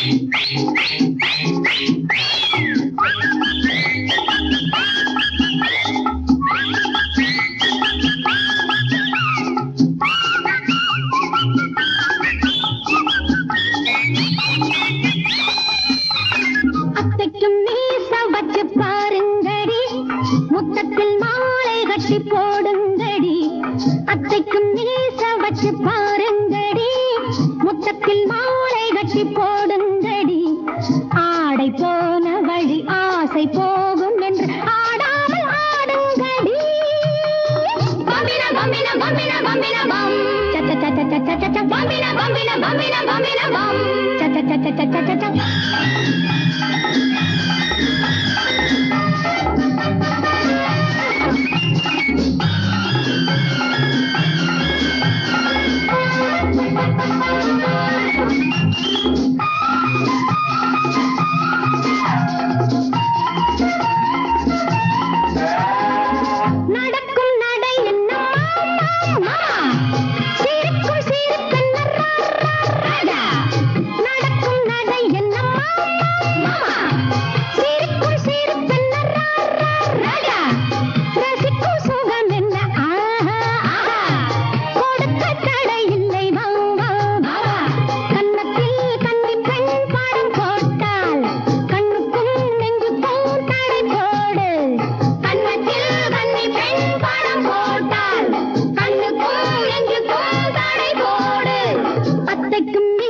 Thank you. ஆடை போன வழி ஆசை போகும் என்று ஆடாமல் ஆடுங்கடி பம்பின பம்பின பம்பின பம்பின பம் சத்த சத்த சத்த சத்த பம்பின பம்பின பம்பின பம்பின பம் சத்த சத்த சத்த சத்த take me